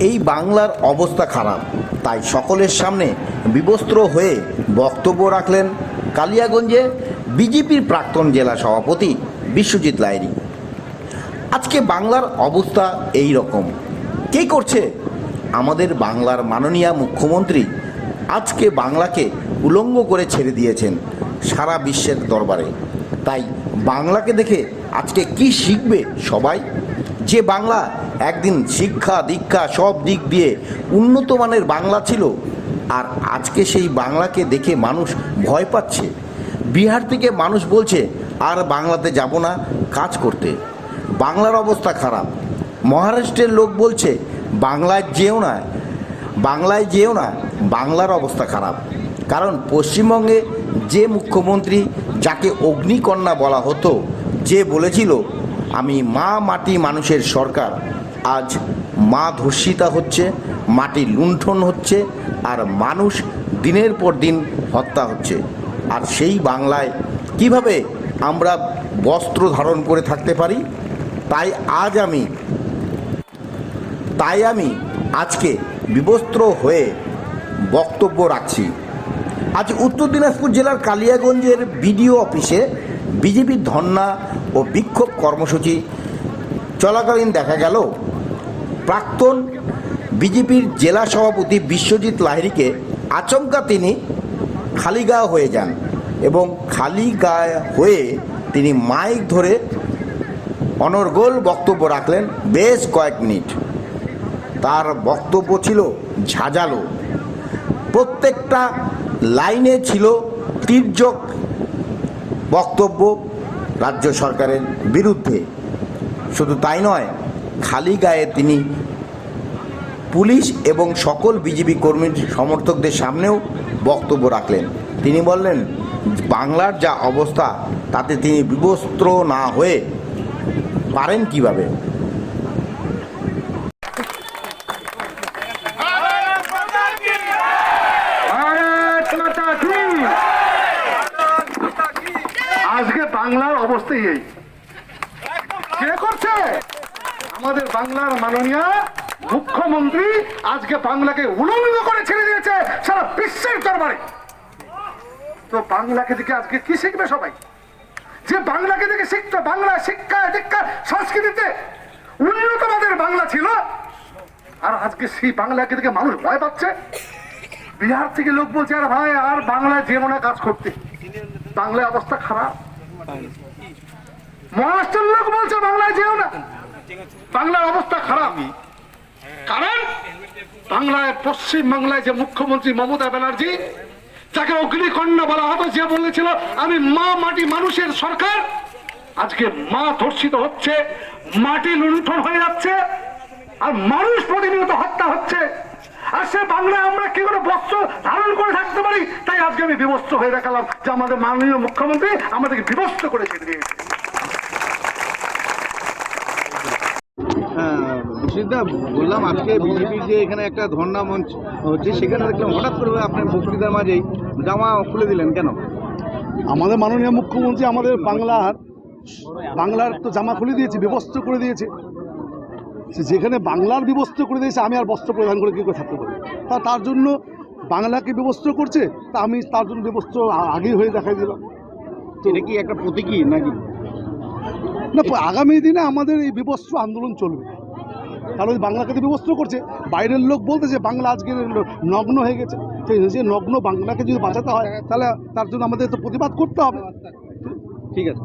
এই বাংলার অবস্থা খারাপ। তাই সকলের সামনে বিবস্ত্র হয়ে বক্তব্য রাখলেন কালিয়াগঞ্জে বিজেপির প্রাক্তন জেলা সভাপতি বিশ্বজিৎ লাইরি আজকে বাংলার অবস্থা এই রকম। কে করছে? আমাদের বাংলার মাননীয় মুখ্যমন্ত্রী আজকে বাংলাকে উলঙ্গ করে ছেড়ে দিয়েছেন সারা বিশ্বের দরবারে। তাই বাংলাকে দেখে আজকে কি শিখবে সবাই? যে বাংলা একদিন শিক্ষা, দীক্ষা সব দিক দিয়ে উন্নত মানের বাংলা ছিল। আর আজকে সেই বাংলাকে দেখে মানুষ ভয় পাচ্ছে। বিহার থেকে মানুষ বলছে, আর বাংলাতে যাব না, কাজ করতে। বাংলার অবস্থা খারাপ। মহারাষ্ট্রের লোক বলছে, বাংলায় যেও না, বাংলায় যেও না। বাংলার অবস্থা খারাপ। কারণ পশ্চিমবঙ্গে যে মুখ্যমন্ত্রী, যাকে অগ্নিকন্যা বলা হতো, যে বলেছিল, আমি মা মাটি মানুষের সরকার। আজ মা ধর্ষিতা হচ্ছে, মাটি লুণ্ঠন হচ্ছে, আর মানুষ দিনের পর দিন হত্যা হচ্ছে। আর সেই বাংলায় কীভাবে আমরা বস্ত্র ধারণ করে থাকতে পারি? তাই আজ আমি, তাই আমি আজকে বিবস্ত্র হয়ে বক্তব্য রাখছি। আজ উত্তর দিনাজপুর জেলার কালিয়াগঞ্জের বিডিও অফিসে বিজেপির ধর্না ও বিক্ষোভ কর্মসূচি চলাকালীন দেখা গেল। প্রাক্তন বিজেপির জেলা সভাপতি বিশ্বজিৎ লাহিড়িকে আচমকা তিনি খালি গা হয়ে যান এবং খালি গায়ে হয়ে তিনি মাইক ধরে অনর্গল বক্তব্য রাখলেন বেশ কয়েক মিনিট। তার বক্তব্য ছিল ঝাঁঝালো। প্রত্যেকটা লাইনে ছিল তীর্যক বক্তব্য রাজ্য সরকারের বিরুদ্ধে। শুধু তাই নয় খালি গায়ে তিনি পুলিশ এবং সকল বিজেপি কর্মীর সমর্থকদের সামনেও বক্তব্য রাখলেন। তিনি বললেন, বাংলার যা অবস্থা, তাতে তিনি বিবস্ত্র না হয়ে পারেন কীভাবে? আজকে বাংলার অবস্থাই এই। করছে? আমাদের বাংলার মাননীয় মুখ্যমন্ত্রী আজকে বাংলাকে উলঙ্গ করে ছেড়ে দিয়েছে সারা বিশ্বের দরবারে। তো বাংলাকে দেখে আজকে কি শিখবে সবাই? যে বাংলাকে দেখে শিখতো, বাংলা শিক্ষা, দীক্ষা, সংস্কৃতিতে উন্নত মানের বাংলা ছিল, আর আজকে সেই বাংলাকে দেখে মানুষ ভয় পাচ্ছে। বিহার থেকে লোক বলছে, আর ভাই, আর বাংলায় যেও না কাজ করতে। বাংলায় অবস্থা খারাপ। মহারাষ্ট্রের লোক বলছে, বাংলায় যেও না। বাংলার অবস্থা খারাপ। কারণ বাংলায়, পশ্চিম বাংলায় যে মুখ্যমন্ত্রী মমতা ব্যানার্জি, যাকে অগ্নিকন্যা বলা হতো যে বলেছিল, আমি মা মাটি মানুষের সরকার। আজকে মা ধর্ষিত হচ্ছে, মাটি লুণ্ঠন হয়ে যাচ্ছে, আর মানুষ প্রতিনিয়ত হত্যা হচ্ছে। আর সে বাংলায় আমরা কি করে বস্ত্র ধারণ করে থাকতে পারি? তাই আজকে আমি বিবস্ত্র হয়ে দেখালাম যে আমাদের মাননীয় মুখ্যমন্ত্রী আমাদেরকে বিবস্ত্র করে ছেড়ে দিয়েছে। বিশ্বজিৎদা বললাম আজকে বিজেপির যে এখানে একটা ধর্ণা মঞ্চ হচ্ছে সেখানে দেখলাম হঠাৎ করে আপনার বক্তৃতার মাঝেই জামা খুলে দিলেন কেন? আমাদের মাননীয় মুখ্যমন্ত্রী আমাদের বাংলার বাংলার তো জামা খুলে দিয়েছে বিবস্ত্র করে দিয়েছে। যেখানে বাংলার বিবস্ত্র করে দিয়েছে আমি আর বস্ত্র প্রদান করে কী করে থাকতে পারি? তা তার জন্য বাংলাকে বিবস্ত্র করছে তা আমি তার জন্য বিবস্ত্র আগেই হয়ে দেখাই দিলাম। এটা কি একটা প্রতীকী নাকি? না আগামী দিনে আমাদের এই বিবস্ত্র আন্দোলন চলবে। কারণ ওই বাংলাকে তো বিবস্ত্র করছে। বাইরের লোক বলতে যে বাংলা আজকে নগ্ন হয়ে গেছে। সেই যে নগ্ন বাংলাকে যদি বাঁচাতে হয়, তাহলে তার জন্য আমাদের তো প্রতিবাদ করতে হবে। ঠিক আছে।